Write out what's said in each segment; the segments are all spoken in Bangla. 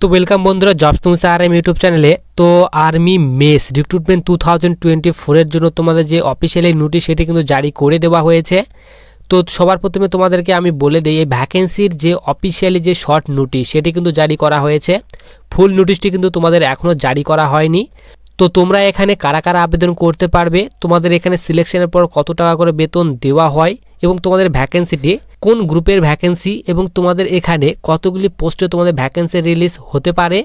তো ওয়েলকাম বন্ধুরা জবস তুমি আর এম ইউটিউব চ্যানেলে তো army mess recruitment two thousand twenty ফোরের জন্য তোমাদের যে অফিসিয়ালি নোটিশ সেটি কিন্তু জারি করে দেওয়া হয়েছে। তো সবার প্রথমে তোমাদেরকে আমি বলে দিই, এই ভ্যাকেন্সির যে অফিসিয়ালি যে শর্ট নোটিশ সেটি কিন্তু জারি করা হয়েছে। ফুল নোটিশটি কিন্তু তোমাদের এখনও জারি করা হয়নি। তো তোমরা এখানে কারা কারা আবেদন করতে পারবে, তোমাদের এখানে সিলেকশনের পর কত টাকা করে বেতন দেওয়া হয় এবং তোমাদের ভ্যাকেন্সিটি কোন গ্রুপের ভ্যাকেন্সি এবং তোমাদের এখানে কতগুলি পোস্টে তোমাদের ভ্যাকেন্সি রিলিজ হতে পারে,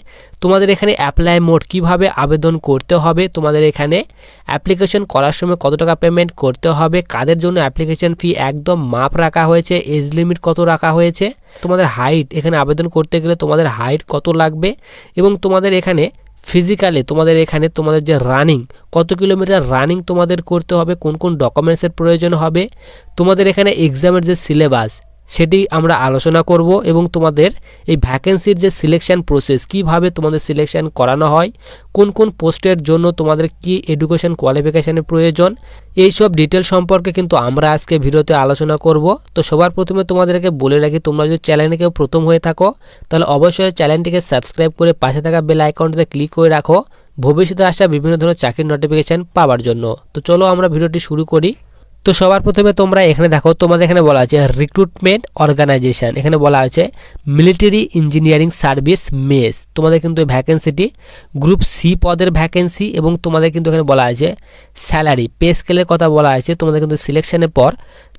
তোমাদের এখানে অ্যাপ্লাই মোড কীভাবে আবেদন করতে হবে, তোমাদের এখানে অ্যাপ্লিকেশন করার সময় কত টাকা পেমেন্ট করতে হবে, কাদের জন্য অ্যাপ্লিকেশন ফি একদম মাপ রাখা হয়েছে এজ লিমিট কত রাখা হয়েছে, তোমাদের হাইট এখানে আবেদন করতে গেলে তোমাদের হাইট কত লাগবে এবং তোমাদের এখানে ফিজিক্যালি তোমাদের এখানে তোমাদের যে রানিং কত কিলোমিটার রানিং তোমাদের করতে হবে, কোন কোন ডকুমেন্টসের প্রয়োজন হবে, তোমাদের এখানে এক্সামের যে সিলেবাস সেটি আমরা আলোচনা করব এবং তোমাদের এই ভ্যাকেন্সির যে সিলেকশন প্রসেস কীভাবে তোমাদের সিলেকশান করানো হয়, কোন কোন পোস্টের জন্য তোমাদের কি এডুকেশন কোয়ালিফিকেশানের প্রয়োজন, এই সব ডিটেল সম্পর্কে কিন্তু আমরা আজকে ভিডিওতে আলোচনা করব। তো সবার প্রথমে তোমাদেরকে বলে রাখি, তোমরা যদি চ্যানেলে কেউ প্রথম হয়ে থাকো, তাহলে অবশ্যই চ্যানেলটিকে সাবস্ক্রাইব করে পাশে থাকা বেল আইকনটিতে ক্লিক করে রাখো। ভবিষ্যতে আসা বিভিন্ন ধরনের চাকরির নোটিফিকেশান পাওয়ার জন্য। তো চলো আমরা ভিডিওটি শুরু করি। তো সবার প্রথমে তোমরা এখানে দেখো, তোমাদের এখানে বলা আছে রিক্রুটমেন্ট অর্গানাইজেশন এখানে বলা আছে মিলিটারি ইঞ্জিনিয়ারিং সার্ভিস মেস তোমাদের কিন্তু ভ্যাকেন্সিটি গ্রুপ সি পদের ভ্যাকেন্সি এবং তোমাদের কিন্তু এখানে বলা আছে স্যালারি পে স্কেলের কথা বলা আছে, তোমাদের কিন্তু সিলেকশনের পর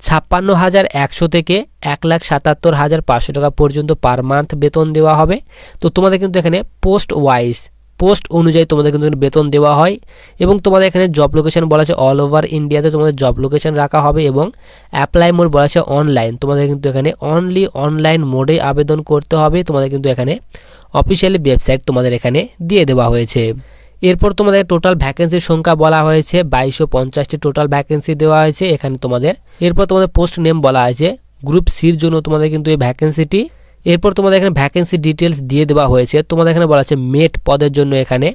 ছাপ্পান্ন হাজার একশো থেকে এক লাখ সাতাত্তর হাজার পাঁচশো টাকা পর্যন্ত পার মান্থ বেতন দেওয়া হবে। তো তোমাদের কিন্তু এখানে পোস্ট ওয়াইজ পোস্ট অনুযায়ী তোমাদের কিন্তু বেতন দেওয়া হয় এবং তোমাদের এখানে জব লোকেশন বলা আছে অল ওভার ইন্ডিয়াতে তোমাদের জব লোকেশন রাখা হবে এবং অ্যাপ্লাই মোড বলা আছে অনলাইন তোমাদের কিন্তু এখানে অনলি অনলাইন মোডে আবেদন করতে হবে। তোমাদের কিন্তু এখানে অফিসিয়ালি ওয়েবসাইট তোমাদের এখানে দিয়ে দেওয়া হয়েছে। এরপর তোমাদের টোটাল ভ্যাকেন্সির সংখ্যা বলা হয়েছে, বাইশশো পঞ্চাশটি টোটাল ভ্যাকেন্সি দেওয়া হয়েছে এখানে তোমাদের। এরপর তোমাদের পোস্ট নেম বলা আছে গ্রুপ সির জন্য তোমাদের কিন্তু এই ভ্যাকেন্সিটি এরপর তোমাদের এখানে ভ্যাকেন্সি ডিটেলস দিয়ে দেওয়া হয়েছে। তোমাদের এখানে বলা আছে মেট পদের জন্য এখানে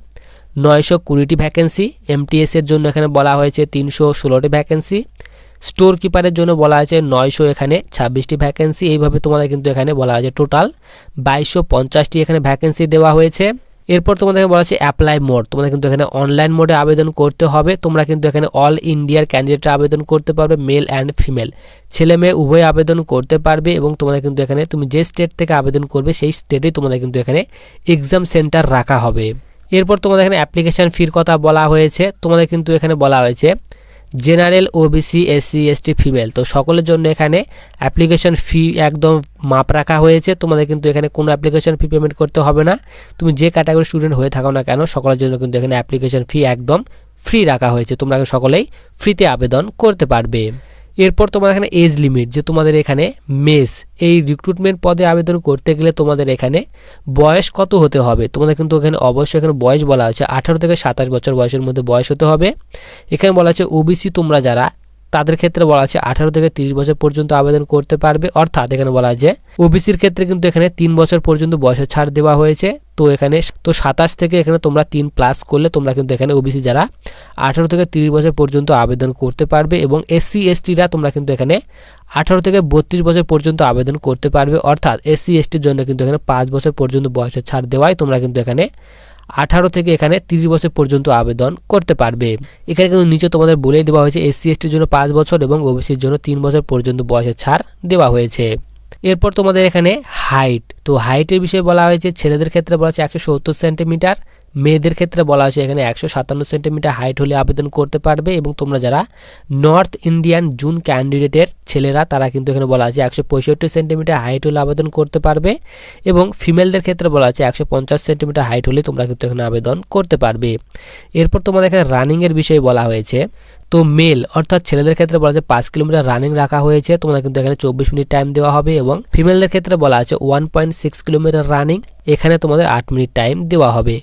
নয়শো কুড়িটি ভ্যাকেন্সি এমটিএসের জন্য এখানে বলা হয়েছে তিনশো ষোলোটি ভ্যাকেন্সি স্টোর কিপারের জন্য বলা আছে নয়শো এখানে ছাব্বিশটি ভ্যাকেন্সি এইভাবে তোমাদের কিন্তু এখানে বলা হয়েছে টোটাল বাইশশো পঞ্চাশটি এখানে ভ্যাকেন্সি দেওয়া হয়েছে। এরপর তোমাদেরকে বলা হচ্ছে অ্যাপ্লাই মোড তোমাদের কিন্তু এখানে অনলাইন মোডে আবেদন করতে হবে। তোমরা কিন্তু এখানে অল ইন্ডিয়ার ক্যান্ডিডেটরা আবেদন করতে পারবে মেল অ্যান্ড ফিমেল ছেলে মেয়ে উভয় আবেদন করতে পারবে এবং তোমাদের কিন্তু এখানে তুমি যে স্টেট থেকে আবেদন করবে, সেই স্টেটেই তোমাদের কিন্তু এখানে এক্সাম সেন্টার রাখা হবে। এরপর তোমাদের এখানে অ্যাপ্লিকেশান ফির কথা বলা হয়েছে। তোমাদের কিন্তু এখানে বলা হয়েছে general OBC SC ST female তো সকলের জন্য এখানে অ্যাপ্লিকেশন ফি একদম মাপ রাখা হয়েছে। তোমাদের কিন্তু এখানে কোনো অ্যাপ্লিকেশন ফি পেমেন্ট করতে হবে না। তুমি যে ক্যাটাগরি স্টুডেন্ট হয়ে থাকো না কেন, সকলের জন্য কিন্তু এখানে অ্যাপ্লিকেশন ফি একদম ফ্রি রাখা হয়েছে। তোমরা সকলেই ফ্রিতে আবেদন করতে পারবে। এরপর তোমার এখানে এজ লিমিট যে তোমাদের এখানে মেস এই রিক্রুটমেন্ট পদে আবেদন করতে গেলে তোমাদের এখানে বয়স কত হতে হবে? তোমাদের কিন্তু এখানে অবশ্যই এখানে বয়স বলা হয়েছে আঠারো থেকে সাতাশ বছর বয়সের মধ্যে বয়স হতে হবে। এখানে বলা আছে ওবিসি তোমরা যারা, তাদের ক্ষেত্রে বলা আছে আঠারো থেকে তিরিশ বছর পর্যন্ত আবেদন করতে পারবে। অর্থাৎ এখানে বলা আছে ওবিসির ক্ষেত্রে কিন্তু এখানে তিন বছর পর্যন্ত বয়সের ছাড় দেওয়া হয়েছে। তো এখানে, তো সাতাশ থেকে এখানে তোমরা তিন প্লাস করলে তোমরা কিন্তু এখানে ওবিসি যারা আঠারো থেকে তিরিশ বছর পর্যন্ত আবেদন করতে পারবে এবং এসসি এসটিরা তোমরা কিন্তু এখানে আঠারো থেকে বত্রিশ বছর পর্যন্ত আবেদন করতে পারবে। অর্থাৎ এসসি এসটির জন্য কিন্তু এখানে পাঁচ বছর পর্যন্ত বয়সের ছাড় দেওয়ায় তোমরা কিন্তু এখানে আঠারো থেকে এখানে তিরিশ বছর পর্যন্ত আবেদন করতে পারবে। এখানে কিন্তু নিচে তোমাদের বলেই দেওয়া হয়েছে এসসি এসটির জন্য পাঁচ বছর এবং ওবিসির জন্য তিন বছর পর্যন্ত বয়সের ছাড় দেওয়া হয়েছে। এরপর তোমাদের এখানে হাইট তো হাইটের বিষয়ে বলা হয়েছে, ছেলেদের ক্ষেত্রে বলা হয়েছে একশো সত্তর সেন্টিমিটার মেয়েদের ক্ষেত্রে বলা হয়েছে এখানে একশো সাতান্ন সেন্টিমিটার হাইট হলে আবেদন করতে পারবে এবং তোমরা যারা নর্থ ইন্ডিয়ান জুন ক্যান্ডিডেটের ছেলেরা, তারা কিন্তু এখানে বলা আছে একশো পঁয়ষট্টি সেন্টিমিটার হাইট হলে আবেদন করতে পারবে এবং ফিমেলদের ক্ষেত্রে বলা আছে একশো পঞ্চাশ সেন্টিমিটার হাইট হলে তোমরা কিন্তু এখানে আবেদন করতে পারবে। এরপর তোমাদের এখানে রানিংয়ের বিষয়ে বলা হয়েছে তো মেল অর্থাৎ ছেলেদের ক্ষেত্রে বলা আছে পাঁচ কিলোমিটার রানিং রাখা হয়েছে। তোমাদের কিন্তু এখানে চব্বিশ মিনিট টাইম দেওয়া হবে এবং ফিমেলদের ক্ষেত্রে বলা আছে one point six kilometre running এখানে তোমাদের আট মিনিট টাইম দেওয়া হবে।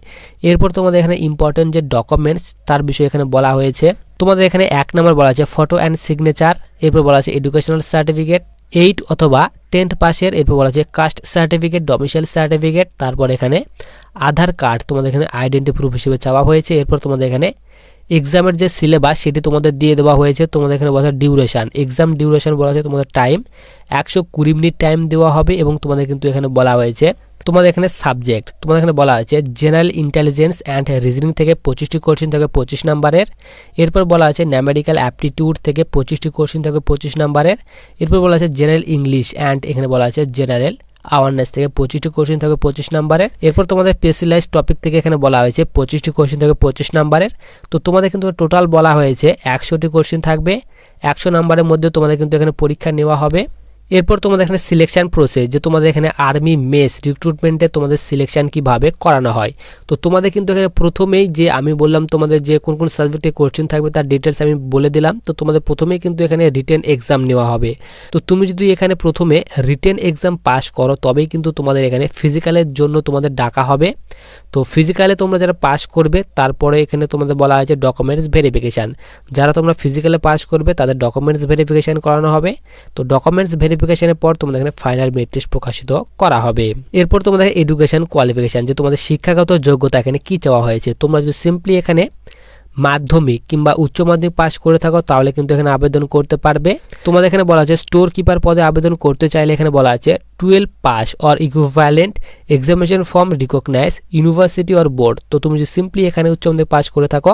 এরপর তোমাদের এখানে ইম্পর্টেন্ট যে ডকুমেন্টস তার বিষয়ে এখানে বলা হয়েছে। তোমাদের এখানে এক নম্বর বলা আছে ফটো অ্যান্ড সিগনেচার এরপর বলা আছে এডুকেশনাল সার্টিফিকেট এইট অথবা টেন্থ পাসের এরপর বলা আছে কাস্ট সার্টিফিকেট ডমিসাইল সার্টিফিকেট তারপর এখানে আধার কার্ড তোমাদের এখানে আইডেন্টি প্রুফ হিসেবে চাওয়া হয়েছে। এরপর তোমাদের এখানে এক্সামের যে সিলেবাস সেটি তোমাদের দিয়ে দেওয়া হয়েছে, তোমাদের এখানে বলা ডিউরেশান এক্সাম ডিউরেশান বলা হয়েছে তোমাদের টাইম একশো কুড়ি মিনিট টাইম দেওয়া হবে এবং তোমাদের কিন্তু এখানে বলা হয়েছে, তোমাদের এখানে সাবজেক্ট তোমাদের এখানে বলা হয়েছে জেনারেল ইন্টেলিজেন্স অ্যান্ড রিজনিং থেকে পঁচিশটি কোশ্চিন থাকে পঁচিশ নাম্বারের এরপর বলা আছে ন্যামেডিক্যাল অ্যাপটিটিউড থেকে পঁচিশটি কোশ্চিন থাকে পঁচিশ নাম্বারের এরপর বলা আছে জেনারেল ইংলিশ অ্যান্ড এখানে বলা আছে জেনারেল আওয়ারনেস থেকে পঁচিশটি কোশ্চিন থাকবে পঁচিশ নাম্বারের এরপর তোমাদের স্পেশালাইজ টপিক থেকে এখানে বলা হয়েছে পঁচিশটি কোশ্চিন থাকবে পঁচিশ নাম্বারের তো তোমাদের কিন্তু টোটাল বলা হয়েছে একশোটি কোশ্চিন থাকবে। একশো নাম্বারের মধ্যে তোমাদের কিন্তু এখানে পরীক্ষা নেওয়া হবে। এরপর তোমাদের এখানে সিলেকশন প্রসেস যে তোমাদের এখানে আর্মি মেস রিক্রুটমেন্টে তোমাদের সিলেকশান কীভাবে করানো হয়। তো তোমাদের কিন্তু এখানে প্রথমেই যে আমি বললাম তোমাদের যে কোন কোন সাবজেক্টে কোশ্চেন থাকবে তার ডিটেলস আমি বলে দিলাম। তো তোমাদের প্রথমেই কিন্তু এখানে রিটেন এক্সাম নেওয়া হবে। তো তুমি যদি এখানে প্রথমে রিটেন এক্সাম পাস করো, তবেই কিন্তু তোমাদের এখানে ফিজিক্যালের জন্য তোমাদের ডাকা হবে। তো ফিজিক্যালে তোমরা যারা পাস করবে, তারপরে এখানে তোমাদের বলা হয়েছে ডকুমেন্টস ভেরিফিকেশান যারা তোমরা ফিজিক্যালে পাস করবে, তাদের ডকুমেন্টস ভেরিফিকেশান করানো হবে। তো ডকুমেন্টস ভেরিফিকেশনের পর তোমাদের এখানে ফাইনাল মেট্রিক প্রকাশিত করা হবে। এরপর তোমাদের এডুকেশন কোয়ালিফিকেশান যে তোমাদের শিক্ষাগত যোগ্যতা এখানে কি চাওয়া হয়েছে, তোমরা যদি সিম্পলি এখানে মাধ্যমিক কিংবা উচ্চ মাধ্যমিক পাস করে থাকো, তাহলে কিন্তু এখানে আবেদন করতে পারবে। তোমাদের এখানে বলা আছে স্টোর কিপার পদে আবেদন করতে চাইলে এখানে বলা আছে twelve pass or equivalent examination from recognise university or board তো তুমি যদি সিম্পলি এখানে উচ্চ মাধ্যমিক পাস করে থাকো,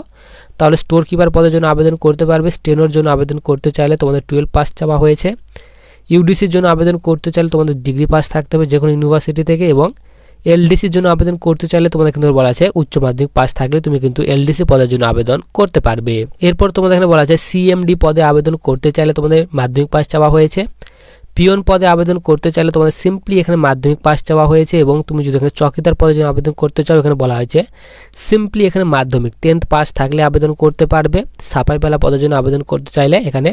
তাহলে স্টোর কিপার পদের জন্য আবেদন করতে পারবে। স্টেনোর জন্য আবেদন করতে চাইলে তোমাদের টুয়েলভ পাস চাওয়া হয়েছে। ইউডিসির জন্য আবেদন করতে চাইলে তোমাদের ডিগ্রি পাস থাকতে হবে যে কোনো ইউনিভার্সিটি থেকে এবং এলডিসির জন্য আবেদন করতে চাইলে তোমাদের কিন্তু বলা আছে উচ্চ মাধ্যমিক পাস থাকলে তুমি কিন্তু এলডিসি পদের জন্য আবেদন করতে পারবে। এরপর তোমাদের এখানে বলা আছে সিএমডি পদে আবেদন করতে চাইলে তোমাদের মাধ্যমিক পাস চাওয়া হয়েছে। পিয়ন পদে আবেদন করতে চাইলে তোমাদের সিম্পলি এখানে মাধ্যমিক পাস চাওয়া হয়েছে এবং তুমি যদি এখানে চকিদার পদে জন্য আবেদন করতে চাও, এখানে বলা হয়েছে সিম্পলি এখানে মাধ্যমিক। টেন্থ পাস থাকলে আবেদন করতে পারবে। সাফাইপালা পদের জন্য আবেদন করতে চাইলে এখানে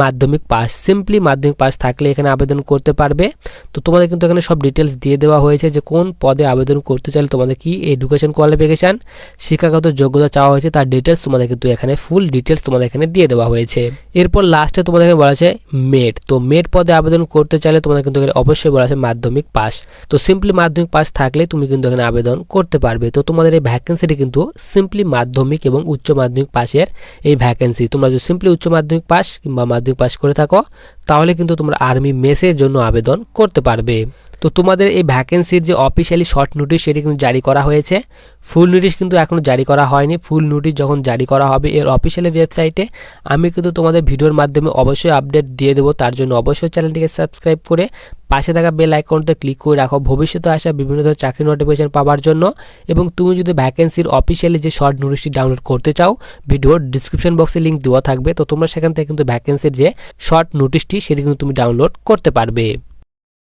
মাধ্যমিক পাস সিম্পলি মাধ্যমিক পাস থাকলে এখানে আবেদন করতে পারবে। তো তোমাদের কিন্তু এখানে সব ডিটেলস দিয়ে দেওয়া হয়েছে যে কোন পদে আবেদন করতে চাইলে তোমাদের কি এডুকেশন কোয়ালিফিকেশান শিক্ষাগত যোগ্যতা চাওয়া হয়েছে, তার ডিটেলস তোমাদের কিন্তু এখানে ফুল ডিটেলস তোমাদের এখানে দিয়ে দেওয়া হয়েছে। এরপর লাস্টে তোমাদের এখানে বলা আছে মেট। তো মেট পদে আবেদন করতে চাইলে তোমাদের কিন্তু এখানে অবশ্যই বলা আছে মাধ্যমিক পাস তো সিম্পলি মাধ্যমিক পাস থাকলে তুমি কিন্তু এখানে আবেদন করতে পারবে। তো তোমাদের এই ভ্যাকেন্সিটি কিন্তু সিম্পলি মাধ্যমিক এবং উচ্চ মাধ্যমিক পাসের এই ভ্যাকেন্সি তোমরা যদি সিম্পলি উচ্চ মাধ্যমিক পাস কিংবা মাধ্যমিক পাস করে থাকো, তাহলে কিন্তু তোমরা আর্মি মেসের জন্য আবেদন করতে পারবে। তো তোমাদের এই ভ্যাকেন্সির যে অফিসিয়ালি শর্ট নোটিশ সেটি কিন্তু জারি করা হয়েছে। ফুল নোটিশ কিন্তু এখনও জারি করা হয়নি। ফুল নোটিশ যখন জারি করা হবে এর অফিসিয়ালি ওয়েবসাইটে আমি কিন্তু তোমাদের ভিডিওর মাধ্যমে অবশ্যই আপডেট দিয়ে দেবো। তার জন্য অবশ্যই চ্যানেলটিকে সাবস্ক্রাইব করে পাশে থাকা বেল আইকনতে ক্লিক করে রাখো। ভবিষ্যতে আসা বিভিন্ন ধরনের চাকরি নোটিফিকেশন পাওয়ার জন্য এবং তুমি যদি ভ্যাকেন্সির অফিসিয়ালি যে শর্ট নোটিশটি ডাউনলোড করতে চাও ভিডিওর ডিসক্রিপশন বক্সে লিঙ্ক দেওয়া থাকবে। তো তোমরা সেখান থেকে কিন্তু ভ্যাকেন্সির যে শর্ট নোটিশটি সেটি কিন্তু তুমি ডাউনলোড করতে পারবে।